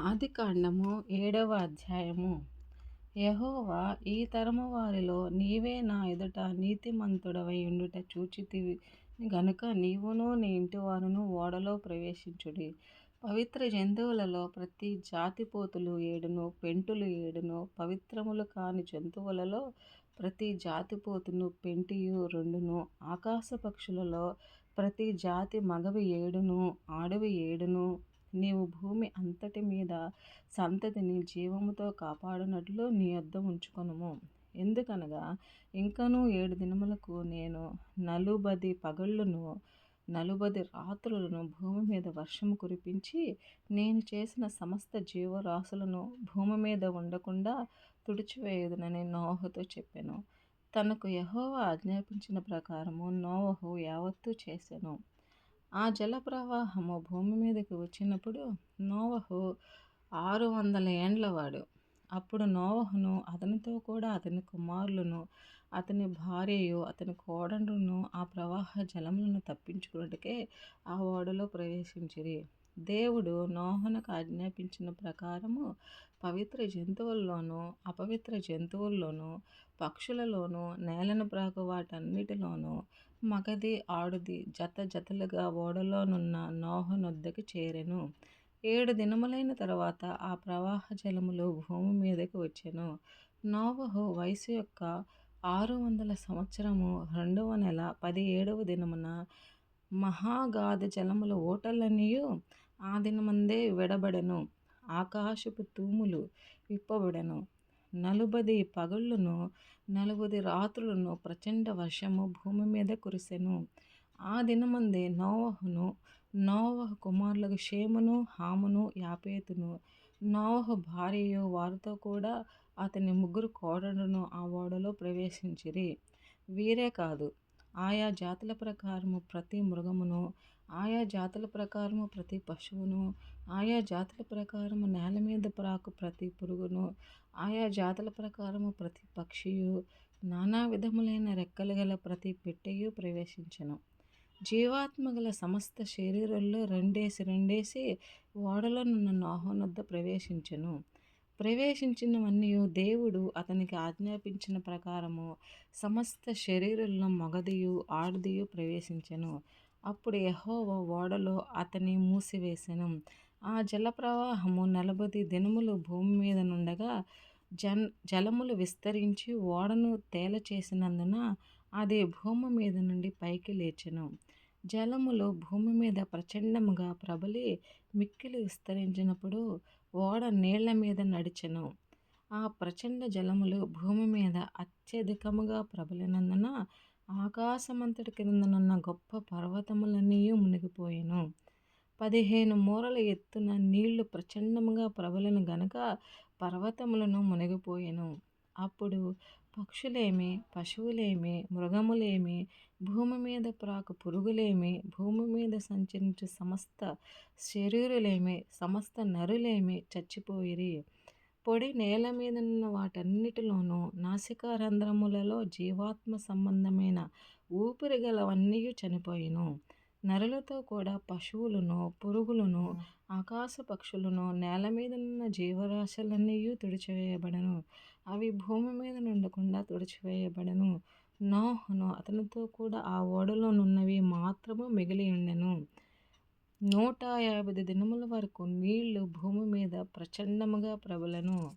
ఆదికాండము ఏడవ అధ్యాయము. యహోవా ఈ తరము వారిలో నీవే నా ఎదుట నీతిమంతుడవై ఉండుట చూచితివి. గనుక నీవును నీ ఇంటివారును ఓడలో ప్రవేశించుడి. పవిత్ర జంతువులలో ప్రతి జాతి పోతులు ఏడును పెంటులు ఏడును పవిత్రములు కాని జంతువులలో ప్రతి జాతి పోతును పెంటియు రెండును ఆకాశ పక్షులలో ప్రతి జాతి మగవి ఏడును ఆడవి ఏడును నీవు భూమి అంతటి మీద సంతతిని జీవముతో కాపాడునట్లు నీ యొద్ద ఉంచుకొనుము. ఎందుకనగా ఇంకనూ ఏడు దినములకు నేను నలుబది పగళ్ళును నలుబది రాత్రులను భూమి మీద వర్షము కురిపించి నేను చేసిన సమస్త జీవరాశులను భూమి మీద ఉండకుండా తుడిచివేయదునని నోహతో చెప్పాను. తనకు యహోవ ఆజ్ఞాపించిన ప్రకారము నోవహు యావత్తూ చేశాను ఆ జల ప్రవాహము భూమి మీదకి వచ్చినప్పుడు నోవహు ఆరు వందల ఏండ్లవాడు అప్పుడు నోవహును అతనితో కూడా అతని కుమారులను అతని భార్యయు అతని కోడండును ఆ ప్రవాహ జలములను తప్పించుకున్నట్టుకే ఆ ఓడలో ప్రవేశించిరి. దేవుడు నోహనకు ఆజ్ఞాపించిన ప్రకారము పవిత్ర జంతువుల్లోనూ అపవిత్ర జంతువుల్లోనూ పక్షులలోనూ నేలను ప్రాగు వాటన్నిటిలోనూ మగది ఆడుది జత జతలుగా ఓడలోనున్న నోహనొద్దకు చేరెను. ఏడు దినములైన తరువాత ఆ ప్రవాహ జలములు భూమి మీదకి వచ్చెను. నోవహు వయసు యొక్క ఆరు వందల సంవత్సరము రెండవ నెల పదిహేడవ దినమున మహాగాధ జలముల ఊటలన్నీయు ఆ దినమందే విడబడెను. ఆకాశపు తూములు విప్పబడెను. నలుబది పగళ్ళును నలుబది రాత్రులను ప్రచండ వర్షము భూమి మీద కురిసెను. ఆ దినమందే నోవహును నోవహ కుమారులకు షేమును హామును యాపేతును. నోవహ భార్యయు వారితో కూడా అతని ముగ్గురు కోడళ్ళను ఆ ఓడలో ప్రవేశించిరి. వీరే కాదు ఆయా జాతుల ప్రకారము ప్రతి మృగమును ఆయా జాతుల ప్రకారము ప్రతి పశువును ఆయా జాతుల ప్రకారము నేల మీద ప్రాకు ప్రతి పురుగును ఆయా జాతుల ప్రకారము ప్రతి పక్షియు నానా విధములైన రెక్కలు గల ప్రతి పెట్టెయు ప్రవేశించను. జీవాత్మ గల సమస్త శరీరంలో రెండేసి రెండేసి ఓడలో నున్న నోహనొద్ద ప్రవేశించను. ప్రవేశించినవన్నీ దేవుడు అతనికి ఆజ్ఞాపించిన ప్రకారము సమస్త శరీరంలో మగదియు ఆడదియు ప్రవేశించెను. అప్పుడు యహోవ ఓడలో అతని మూసివేసెను. ఆ జల ప్రవాహము నలభై దినములు భూమి మీద నుండగా జన్ జలములు విస్తరించి ఓడను తేల చేసినందున అది భూమి మీద నుండి పైకి లేచెను. జలములు భూమి మీద ప్రచండముగా ప్రబలి మిక్కిలి విస్తరించినప్పుడు ఓడ నీళ్ళ మీద నడిచెను. ఆ ప్రచండ జలములు భూమి మీద అత్యధికముగా ప్రబలినందున ఆకాశమంతటి క్రిందనున్న గొప్ప పర్వతములన్నీ మునిగిపోయాను. పదిహేను మూరల ఎత్తున నీళ్ళు ప్రచండముగా ప్రబలిన గనక పర్వతములను మునిగిపోయెను. అప్పుడు పక్షులేమి పశువులేమి మృగములేమి భూమి మీద ప్రాకు పురుగులేమి భూమి మీద సంచరించు సమస్త శరీరులేమి సమస్త నరులేమి చచ్చిపోయిరి. పొడి నేల మీదనున్న వాటన్నిటిలోనూ నాసికారంధ్రములలో జీవాత్మ సంబంధమైన ఊపిరిగలవన్నీ చనిపోయిను. నరులతో కూడా పశువులను పురుగులను ఆకాశ పక్షులను నేల మీదనున్న జీవరాశులన్నీ తుడిచివేయబడెను. అవి భూమి మీద నుండకుండా తుడిచివేయబడెను. నోహును అతనితో కూడా ఆ ఓడలోనున్నవి మాత్రము మిగిలి ఉండెను. నూట యాభై దినముల వరకు నీళ్ళు భూమి మీద ప్రచండముగా ప్రబలెను.